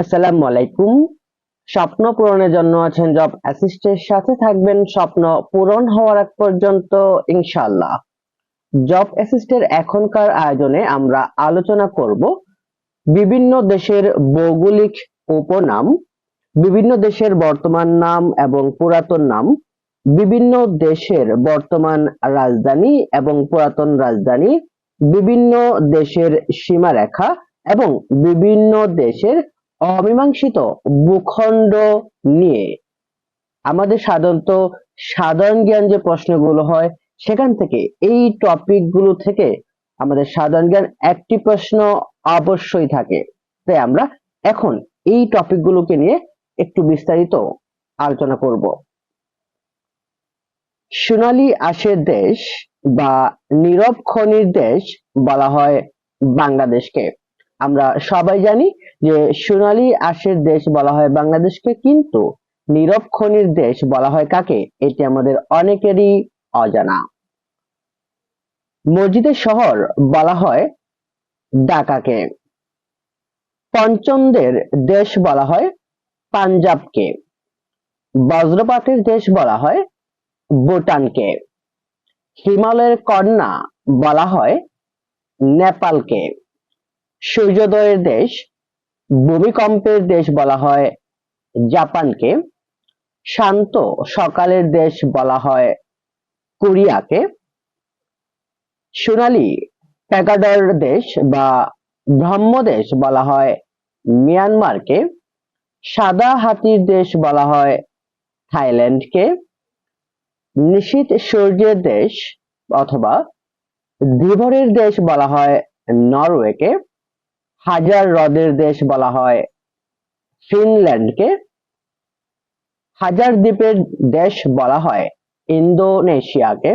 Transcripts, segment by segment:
আসসালামু আলাইকুম। স্বপ্ন পূরণের জন্য আছেন জব সাথে থাকবেন স্বপ্ন পূরণ হওয়ার পর্যন্ত, ইনশাআল্লাহ। জব অ্যাসিস্টের এখনকার আয়োজনে আমরা আলোচনা করব বিভিন্ন দেশের ভৌগোলিক উপনাম, বিভিন্ন দেশের বর্তমান নাম এবং পুরাতন নাম, বিভিন্ন দেশের বর্তমান রাজধানী এবং পুরাতন রাজধানী, বিভিন্ন দেশের সীমারেখা এবং বিভিন্ন দেশের অমীমাংসিত ভূখণ্ড নিয়ে আমাদের সাধারণত সাধারণ জ্ঞান যে প্রশ্নগুলো হয়, সেখান থেকে এই টপিকগুলো থেকে আমাদের সাধারণ জ্ঞান একটি প্রশ্ন অবশ্যই থাকে। তাই আমরা এখন এই টপিক গুলোকে নিয়ে একটু বিস্তারিত আলোচনা করব। সোনালি আশের দেশ বা নীরব খনির দেশ বলা হয় বাংলাদেশকে। আমরা সবাই জানি যে সোনালি আশের দেশ বলা হয় বাংলাদেশকে, কিন্তু নীরব খনির দেশ বলা হয় কাকে? এটি আমাদের অনেকেরই অজানা। মসজিদের শহর বলা হয় ঢাকাকে। পঞ্চমদের দেশ বলা হয় পাঞ্জাবকে। বজ্রপাতের দেশ বলা হয় ভুটানকে। হিমালয়ের কন্যা বলা হয় নেপালকে। সূর্যোদয়ের দেশ, ভূমিকম্পের দেশ বলা হয় জাপানকে, শান্ত সকালের দেশ বলা হয় কোরিয়াকে, সোনালি প্যাগাডার দেশ বা ব্রহ্মদেশ বলা হয় মিয়ানমারকে, সাদা হাতির দেশ বলা হয় থাইল্যান্ডকে, নিশীত সূর্যের দেশ অথবা ধীবরের দেশ বলা হয় নরওয়েকে। হাজার হ্রদের দেশ বলা হয়। ফিনল্যান্ডকে হাজার দ্বীপের দেশ বলা হয়। ইন্দোনেশিয়াকে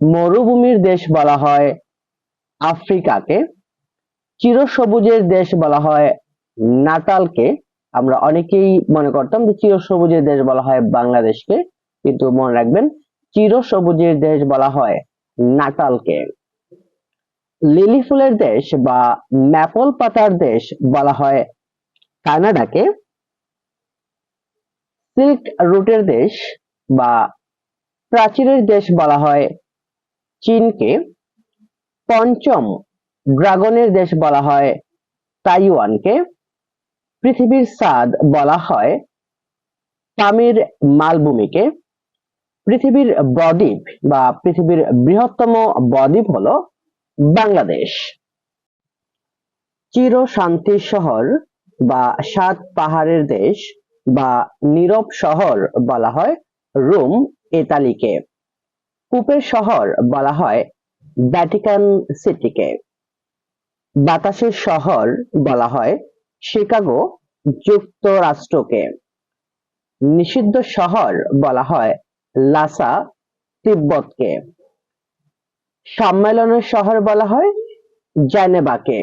মরুভূমির দেশ বলা হয়। আফ্রিকাকে চিরসবুজের দেশ বলা হয়। নাটালকে আমরা অনেকেই মনে করতাম যে চিরসবুজের দেশ বলা হয় বাংলাদেশকে, কিন্তু মনে রাখবেন, চিরসবুজের দেশ বলা হয় নাটালকে। লিলি ফুলের দেশ বা ম্যাপল পাতার দেশ বলা হয়। কানাডাকে সিল্ক রুটের দেশ বা প্রাচীরের দেশ বলা হয়। চীনকে পঞ্চম ড্রাগনের দেশ বলা হয়। তাইওয়ানকে পৃথিবীর সাদ বলা হয়। পামির মালভূমিকে পৃথিবীর বদ্বীপ বা পৃথিবীর বৃহত্তম বদ্বীপ হলো বাংলাদেশ। চির শান্তির শহর বা সাত পাহাড়ের দেশ বা নীরব শহর বলা হয় রোম, ইতালিকে। কূপের শহর বলা হয় ভ্যাটিকান সিটিকে। বাতাসের শহর বলা হয় শিকাগো যুক্তরাষ্ট্রকে। নিষিদ্ধ শহর বলা হয় লাসা, তিব্বতকে। সম্মেলনের শহর বলা হয় জেনেভাকে।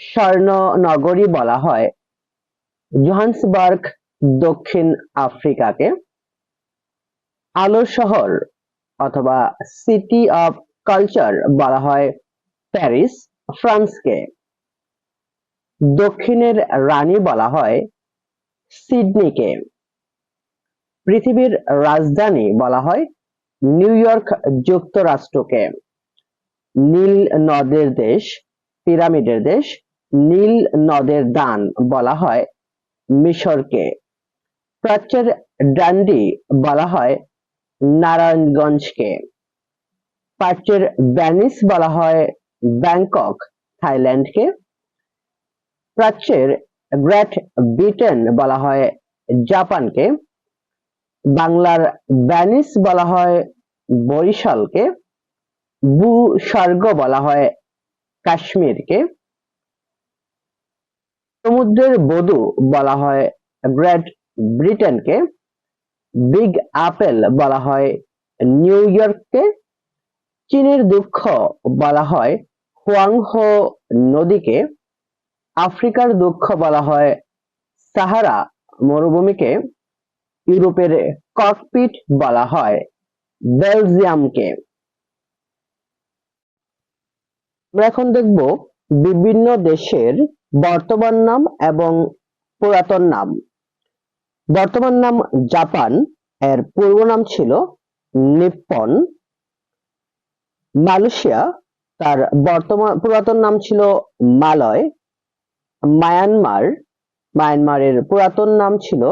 স্বর্ণ নগরী বলা হয় জোহান্সবার্গ, দক্ষিণ আফ্রিকাকে। আলোর শহর অথবা সিটি অফ কালচার বলা হয় প্যারিস, ফ্রান্সকে। দক্ষিণের রানী বলা হয় সিডনিকে। পৃথিবীর রাজধানী বলা হয় নিউ ইয়র্ক যুক্তরাষ্ট্রকে। নীল নদের দেশ, পিরামিডের দেশ, নীল নদের দান বলা হয় মিশরকে। প্রাচ্যের ডান্ডি বলা হয় নারায়ণগঞ্জকে। প্রাচ্যের ভ্যানিস বলা হয় ব্যাংকক, থাইল্যান্ডকে। প্রাচ্যের গ্রেট ব্রিটেন বলা হয় জাপানকে। বাংলার ভ্যানিস বলা হয় বরিশালকে ভূস্বর্গ বলা হয় কাশ্মীরকে, সমুদ্রের বধূ বলা হয় গ্রেট ব্রিটেনকে, বিগ আপেল বলা হয় নিউ ইয়র্ককে চীনের দুঃখ বলা হয় হুয়াংহো নদীকে, আফ্রিকার দুঃখ বলা হয় সাহারা মরুভূমিকে ইউরোপের ককপিট বলা হয়। বেলজিয়ামকে। আমরা এখন দেখব বিভিন্ন দেশের বর্তমান নাম এবং পুরাতন নাম। বর্তমান নাম জাপান, এর পূর্ব নাম ছিল নিপ্পন। মালয়েশিয়া, তার বর্তমান, পুরাতন নাম ছিল মালয়। মায়ানমার, মায়ানমারের পুরাতন নাম ছিল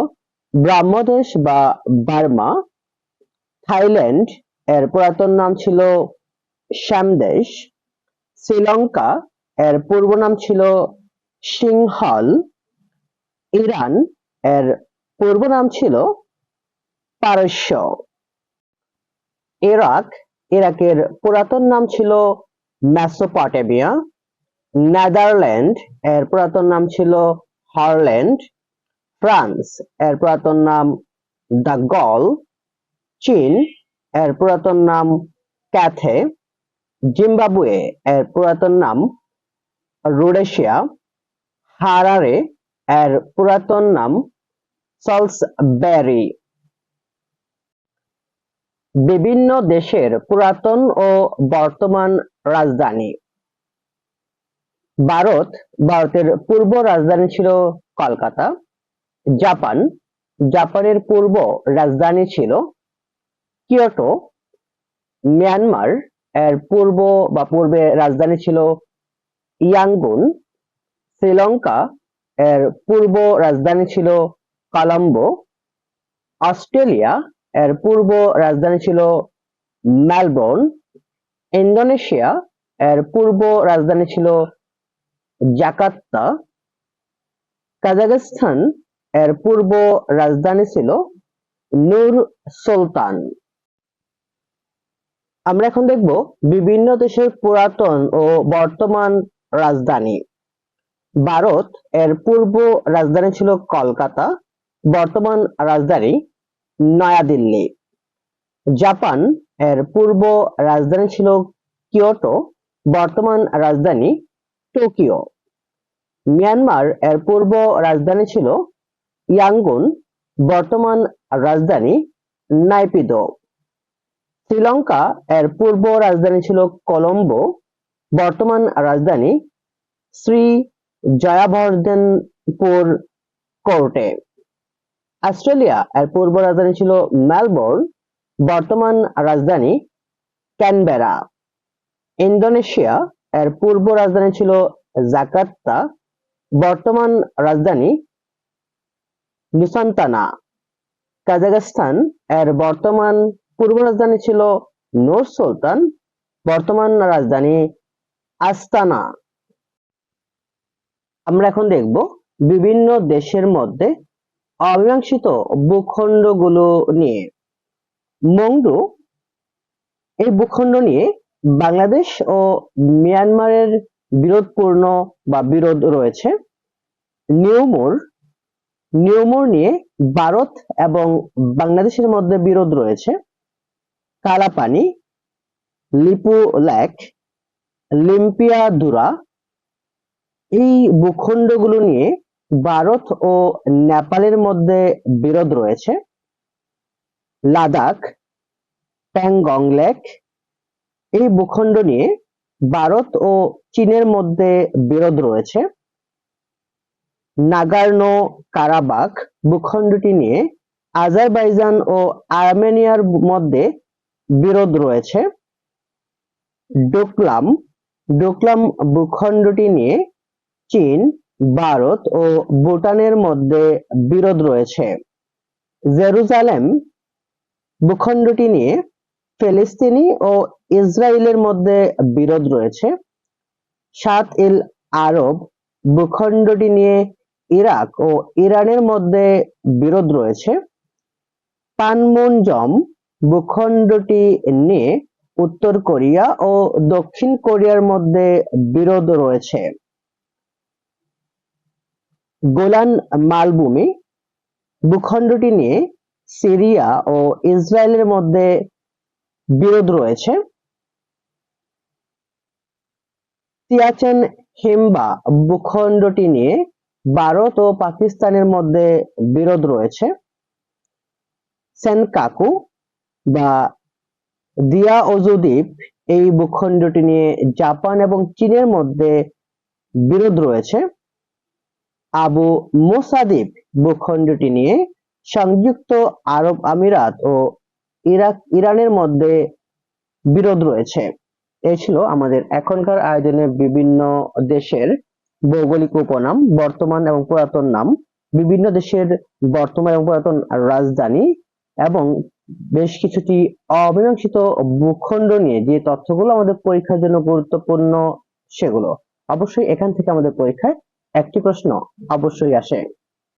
ব্রাহ্মদেশ বা বার্মা, থাইল্যান্ড, এর পুরাতন নাম ছিল শ্যামদেশ, শ্রীলঙ্কা, এর পূর্ব নাম ছিল সিংহল, ইরান, এর পূর্ব নাম ছিল পারস্য। ইরাক, ইরাকের পুরাতন নাম ছিল মেসোপটেমিয়া, নেদারল্যান্ড, এর পুরাতন নাম ছিল হল্যান্ড ফ্রান্স, এর পুরাতন নাম দ্য গল, চীন, এর পুরাতন নাম ক্যাথে, জিম্বাবুয়ে, এর পুরাতন নাম রোডেশিয়া, হারারে, এর পুরাতন নাম সলসবেরি বিভিন্ন দেশের পুরাতন ও বর্তমান রাজধানী। ভারত, ভারতের পূর্ব রাজধানী ছিল কলকাতা। জাপান। জাপানের পূর্ব রাজধানী ছিল কিয়োটো। মিয়ানমার, এর পূর্ব বা পূর্বে রাজধানী ছিল ইয়াঙ্গুন শ্রীলঙ্কা, এর পূর্ব রাজধানী ছিল কলম্বো। অস্ট্রেলিয়া, এর পূর্ব রাজধানী ছিল মেলবোর্ন। ইন্দোনেশিয়া, এর পূর্ব রাজধানী ছিল জাকার্তা। কাজাখস্তান এর পূর্ব রাজধানী ছিল নূর সুলতান। আমরা এখন দেখব বিভিন্ন দেশের পুরাতন ও বর্তমান রাজধানী। ভারত এর পূর্ব রাজধানী ছিল কলকাতা, বর্তমান রাজধানী নয়াদিল্লি। জাপান এর পূর্ব রাজধানী ছিল কিয়োটো, বর্তমান রাজধানী টোকিও। মিয়ানমার এর পূর্ব রাজধানী ছিল ইয়াঙ্গুন বর্তমান রাজধানী নাইপিদো। শ্রীলঙ্কা এর পূর্ব রাজধানী ছিল কলম্বো, বর্তমান রাজধানী শ্রী জয়াবর্ধনপুর কোর্টে। অস্ট্রেলিয়া এর পূর্ব রাজধানী ছিল মেলবোর্ন, বর্তমান রাজধানী ক্যানবেরা। ইন্দোনেশিয়া এর পূর্ব রাজধানী ছিল জাকার্তা, বর্তমান রাজধানী নুসান্তানা। কাজাখস্তান এর বর্তমান পূর্ব রাজধানী ছিল নূর সুলতান, বর্তমান রাজধানী আস্তানা। আমরা এখন দেখব বিভিন্ন দেশের মধ্যে অমীমাংসিত ভূখণ্ডগুলো নিয়ে। মংডু এই ভূখণ্ড নিয়ে বাংলাদেশ ও মিয়ানমারের বিরোধপূর্ণ বা বিরোধ রয়েছে। নিউমোর নিউমোর নিয়ে ভারত এবং বাংলাদেশের মধ্যে বিরোধ রয়েছে। কালাপানি, লিপু লেক লিম্পিয়া দুরা এই ভূখণ্ডগুলো নিয়ে ভারত ও নেপালের মধ্যে বিরোধ রয়েছে। লাদাখ, প্যাংগং লেক, এই ভূখণ্ড নিয়ে ভারত ও চীনের মধ্যে বিরোধ রয়েছে। নাগার্নো কারাবাখ ভূখণ্ডটি নিয়ে আজারবাইজান ও আর্মেনিয়ার মধ্যে বিরোধ রয়েছে। ডোকলাম ডোকলাম ভূখণ্ডটি নিয়ে চীন, ভারত ও ভুটানের মধ্যে বিরোধ রয়েছে। জেরুজালেম ভূখণ্ডটি নিয়ে ফিলিস্তিনি ও ইসরায়েলের মধ্যে বিরোধ রয়েছে। সাত ইল আরব ভূখণ্ডটি নিয়ে ইরাক ও ইরানের মধ্যে বিরোধ রয়েছে। পানমুনজম ভূখণ্ডটি নিয়ে উত্তর কোরিয়া ও দক্ষিণ কোরিয়ার মধ্যে বিরোধ রয়েছে। গোলান মালভূমি ভূখণ্ডটি নিয়ে সিরিয়া ও ইসরায়েলের মধ্যে বিরোধ রয়েছে। সিয়াচেন হিমবা ভূখণ্ডটি নিয়ে ভারত ও পাকিস্তানের মধ্যে বিরোধ রয়েছে। সেনকাকু বা দিয়া দ্বীপ এই ভূখণ্ডটি নিয়ে জাপান এবং চীনের মধ্যে বিরোধ রয়েছে। আবু মোসাদিব ভূখণ্ডটি নিয়ে সংযুক্ত আরব আমিরাত ও ইরাক, ইরানের মধ্যে বিরোধ রয়েছে। এই ছিল আমাদের এখনকার আয়োজনে বিভিন্ন দেশের ভৌগোলিক উপনাম, বর্তমান এবং পুরাতন নাম, বিভিন্ন দেশের বর্তমান এবং পুরাতন রাজধানী এবং বেশ কিছুটি অমীমাংসিত ভূখণ্ড নিয়ে যে তথ্যগুলো আমাদের পরীক্ষার জন্য গুরুত্বপূর্ণ সেগুলো। অবশ্যই এখান থেকে আমাদের পরীক্ষায় একটি প্রশ্ন অবশ্যই আসে।